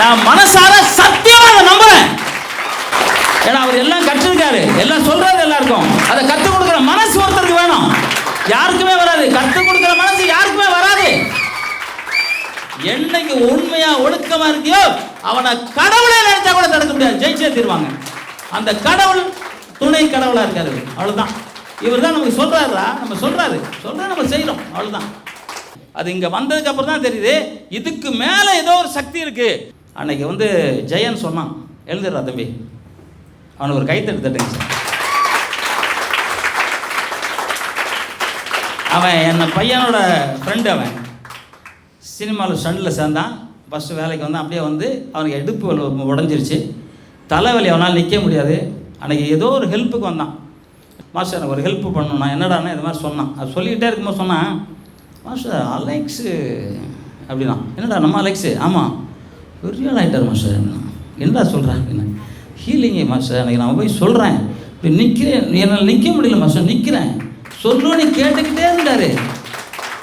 நான் மனசார சத்தியமா அதை நம்புறேன். ஏன்னா அவர் எல்லாம் கற்றுருக்காரு எல்லாம் சொல்றாரு எல்லாருக்கும். அதை கற்றுக் கொடுக்குற மனசு ஒருத்தருக்கு வேணும். யாருக்குமே வராது. கற்றுக் கொடுக்குற மனசு யாருக்குமே வராது. என்னைக்கு உண்மையா ஒழுக்கமா இருக்கியோ அவனை கடவுளே நினைச்சா கூட தடுக்க முடியாது. ஜெயிச்சே தீர்வாங்க. அந்த கடவுள் துணை கடவுளா இருக்காரு அவ்வளவுதான். இவர் தான் நமக்கு சொல்றாருடா. நம்ம சொல்றாரு. சொல்றா நம்ம செய்யறோம் அவ்வளவுதான். அது இங்க வந்ததுக்கு அப்புறம் தான் தெரியுது. இதுக்கு மேல ஏதோ ஒரு சக்தி இருக்கு. அன்னைக்கு வந்து ஜெயன் சொன்னான் எழுதுறா தம்பி. அவனுக்கு ஒரு கைத்தட்டு தட்டுங்க சார். அவன் என்னை பையனோட ஃப்ரெண்டு அவன். சினிமாவில் ஸ்டண்டில் சேர்ந்தான். ஃபஸ்ட்டு வேலைக்கு வந்தான். அப்படியே வந்து அவனுக்கு எடுப்பு உடஞ்சிருச்சு. தலைவலி அவனால் நிற்க முடியாது. அன்றைக்கி ஏதோ ஒரு ஹெல்ப்புக்கு வந்தான். மாஸ்டர் எனக்கு ஒரு ஹெல்ப் பண்ணணும். நான் என்னடான்னு இது மாதிரி சொன்னான். அது சொல்லிக்கிட்டே இருக்கும்போது சொன்னான் மாஸ்டர் அலெக்ஸு அப்படின்னா. என்னடா நம்ம அலெக்ஸு? ஆமாம் பெரிய ஆகிட்டார் மாஸ்டர். அப்படின்னா என்னடா சொல்கிறேன் அப்படின்னா ஹீலிங்கே மாஸ்டர் எனக்கு நான் போய் சொல்கிறேன் இப்போ நிற்கிறேன் என்னால் நிற்க முடியல மாஸ்டர் நிற்கிறேன் சொல்லுன்னு கேட்டுக்கிட்டே இருந்தார்.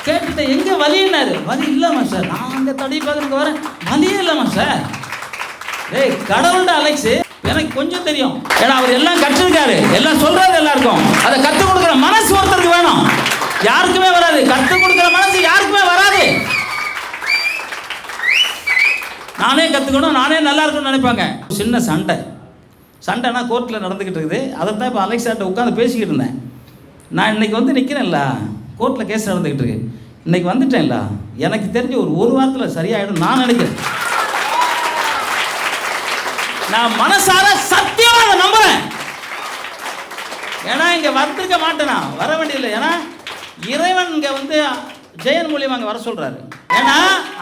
கேட்டுட்டேன் எங்கே வலின்னாரு வலி இல்லைம்மா சார் நான் அங்கே தடி பார்க்குறதுக்கு வரேன். வலியே இல்லைம்மா சார் டேய் கடவுள்டா அலைக்ஸு. எனக்கு கொஞ்சம் தெரியும். ஏன்னா அவர் எல்லாம் கற்றுருக்காரு எல்லாம் சொல்றாரு எல்லாருக்கும். அதை கற்றுக் கொடுத்து மனசு ஒருத்தருக்கு வேணும் யாருக்குமே வராது கற்றுக் கொடுக்குற மனசு யாருக்குமே வராது நானே கற்றுக்கணும் நானே நல்லா இருக்கணும்னு நினைப்பாங்க. சின்ன சண்டை. சண்டைனா கோர்ட்டில் நடந்துக்கிட்டு இருக்குது. அதை தான் இப்போ அலெக்சாட்ட உட்காந்து பேசிக்கிட்டு இருந்தேன். நான் இன்னைக்கு வந்து நிற்கிறேன்ல கோர்ட்டில் கேஸ் நடந்துக்கிட்டு இருக்கு. இன்றைக்கி வந்துட்டேன்ல. எனக்கு தெரிஞ்ச ஒரு ஒரு வாரத்தில் சரியாயிடும் நான் நினைக்கிறேன். நான் மனசார சத்தியமாக அதை நம்புறேன். ஏன்னா இங்கே வந்திருக்க மாட்டேனா? வர வேண்டியதில்லை. ஏன்னா இறைவன் இங்கே வந்து ஜெயன் மூலியமாக அங்கே வர சொல்கிறாரு ஏன்னா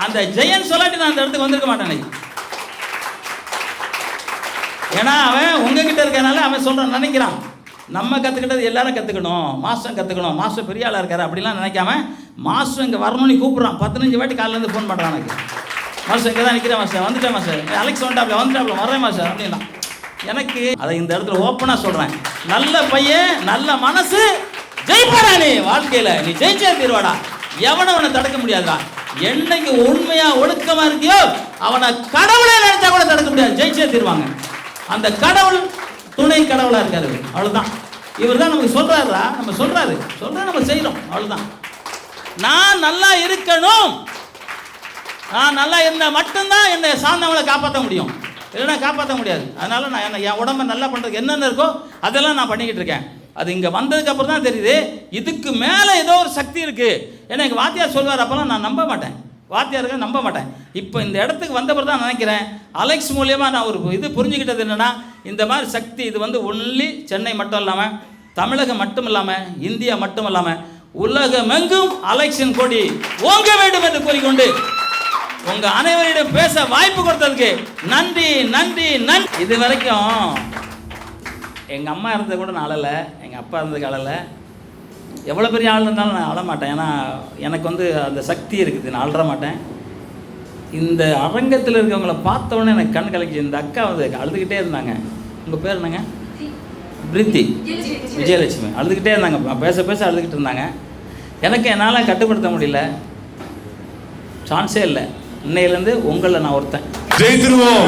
அந்த ஜெயன் சொல்லாட்டி நான் அந்த இடத்துக்கு வந்திருக்க மாட்டேன் ஏன்னா அவன் உங்ககிட்ட இருக்கனால அவன் சொல்றான் நினைக்கிறான். நம்ம கற்றுக்கிட்டது எல்லாரும் கற்றுக்கணும் மாஸ்டர் கற்றுக்கணும் மாஸ்டர் பெரிய ஆளாக இருக்காரு அப்படிலாம் நினைக்காம மாஸ்டர் இங்கே வரணும்னு கூப்பிட்றான். பதினஞ்சு வாட்டி காலையிலேருந்து ஃபோன் பண்ணுறான் எனக்கு. மாஸ்டர் இங்கே தான் நிற்கிறேன் மாஸ்டர். வந்துட்டேன் மாஸ்டர். அலெக்ஸ் வந்துட்டாப்ல வந்துட்டாப்ல வரேன் மாஸ்டர் அப்படின்னா. எனக்கு அதை இந்த இடத்துல ஓப்பனாக சொல்கிறேன் நல்ல பையன் நல்ல மனசு ஜெயிப்பாடா நீ வாழ்க்கையில். நீ ஜெயிச்சே தீர்வாடா. எவனை உன்னை தடுக்க முடியாதுடா. என்னைக்கு உண்மையா ஒழுக்கமா இருக்கியோ அவனை கடவுளே நினைச்சா கூட தடுக்க முடியாது. ஜெயிச்சே தீர்வாங்க. அந்த கடவுள் துணை கடவுளா இருக்காரு அவ்வளவுதான். இவர் தான் நமக்கு சொல்றாருடா. நம்ம சொல்றாரு. சொல்ற நம்ம செய்யறோம் அவ்வளவுதான். நான் நல்லா இருக்கணும். நான் நல்லா இருந்தால் மட்டும்தான் என்னை சார்ந்தவங்களை காப்பாற்ற முடியும். இல்லைன்னா காப்பாற்ற முடியாது. அதனால நான் என்ன என் உடம்ப நல்லா பண்ணுறதுக்கு என்னென்ன இருக்கோ அதெல்லாம் நான் பண்ணிக்கிட்டு இருக்கேன். அது இங்கே வந்ததுக்கு அப்புறம் தான் தெரியுது. இதுக்கு மேலே ஏதோ ஒரு சக்தி இருக்குது ஏன்னா எங்கள் வாத்தியார் சொல்வார் அப்போல்லாம் நான் நம்ப மாட்டேன். வாத்தியார்கள் நம்ப மாட்டேன். இப்போ இந்த இடத்துக்கு வந்தப்பறம் தான் நினைக்கிறேன். அலெக்ஸ் மூலியமாக நான் ஒரு இது புரிஞ்சுக்கிட்டது என்னென்னா இந்த மாதிரி சக்தி இது வந்து ஒன்லி சென்னை மட்டும் இல்லாமல் தமிழகம் மட்டும் இல்லாமல் இந்தியா மட்டும் இல்லாமல் உலகமெங்கும் அலெக்ஷன் கொடி ஓங்க வேண்டும் என்று கூறிக்கொண்டு உங்க அனைவரிடம் பேச வாய்ப்பு கொடுத்ததுக்கு நன்றி நன்றி நன்றி. இது வரைக்கும் எங்கள் அம்மா இருந்தது கூட நான் அழலை எங்கள் அப்பா இருந்ததுக்கு அழலை. எவ்வளோ பெரிய ஆள் இருந்தாலும் நான் அழமாட்டேன் ஏன்னா எனக்கு வந்து அந்த சக்தி இருக்குது. நான் அழற மாட்டேன். இந்த அரங்கத்தில் இருக்கவங்கள பார்த்த எனக்கு கண் கலக்கிச்சு இந்த அக்கா வந்து அழுதுகிட்டே இருந்தாங்க. உங்கள் பேர் என்னங்க? பிரித்தி. விஜயலட்சுமி. அழுதுகிட்டே இருந்தாங்க. பேச பேச அழுதுகிட்டு இருந்தாங்க. எனக்கு என்னால் கட்டுப்படுத்த முடியல. சான்ஸே இல்லை. இன்னையிலேருந்து உங்களில் நான் ஒருத்தன். ஜெயிச்சிருவோம்.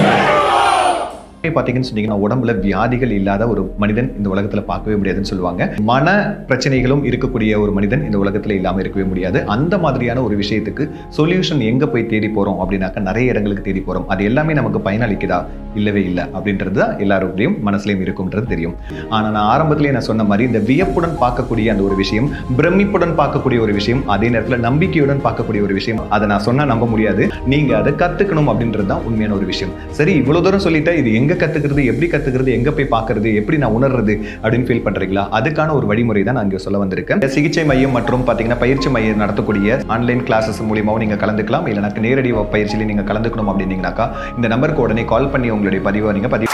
பார்த்தீங்கன்னு சொன்னீங்கன்னா உடம்புல வியாதிகள் இல்லாத ஒரு மனிதன் இந்த உலகத்தில் பார்க்கவே முடியாதுன்னு சொல்லுவாங்க. மன பிரச்சனைகளும் இருக்கக்கூடிய ஒரு மனிதன் இந்த உலகத்தில் இல்லாமல் இருக்கவே முடியாது. அந்த மாதிரியான ஒரு விஷயத்துக்கு சொல்யூஷன் எங்கே போய் தேடி போகிறோம் அப்படின்னாக்கா நிறைய இடங்களுக்கு தேடி போகிறோம் அது எல்லாமே நமக்கு பயனளிக்குதா? இல்லவே இல்லை. அப்படின்றது தான் எல்லாருடையும் மனசுலையும் இருக்கும்ன்றது தெரியும். ஆனால் நான் ஆரம்பத்திலேயே நான் சொன்ன மாதிரி இந்த வியப்புடன் பார்க்கக்கூடிய அந்த ஒரு விஷயம் பிரமிப்புடன் பார்க்கக்கூடிய ஒரு விஷயம் அதே நேரத்தில் நம்பிக்கையுடன் பார்க்கக்கூடிய ஒரு விஷயம் அதை நான் சொன்னால் நம்ப முடியாது. நீங்கள் அதை கற்றுக்கணும் அப்படின்றது தான் உண்மையான ஒரு விஷயம். சரி இவ்வளோ தூரம் சொல்லிட்டா இது எங்க கத்துக்கிறது எப்படி கத்துக்கிறது எங்க போய் பார்க்கறது எப்படி நான் உணர்றது அப்படின்னு ஃபீல் பண்றீங்களா? அதுக்கான ஒரு வழிமுறை தான் நான் இங்க சொல்ல வந்திருக்கேன். இந்த சிகிச்சை மையம் மற்றும் பாத்தீங்கன்னா பயிற்சி மையம் நடத்தக்கூடிய ஆன்லைன் கிளாஸஸ் மூலியமாவும் நீங்க கலந்துக்கலாம். இல்லைனா நேரடி பயிற்சியில நீங்க கலந்துக்கணும் அப்படின்னீங்கனாக்கா இந்த நம்பருக்கு உடனே கால் பண்ணி உங்களுடைய பதிவை நீங்க பதிவு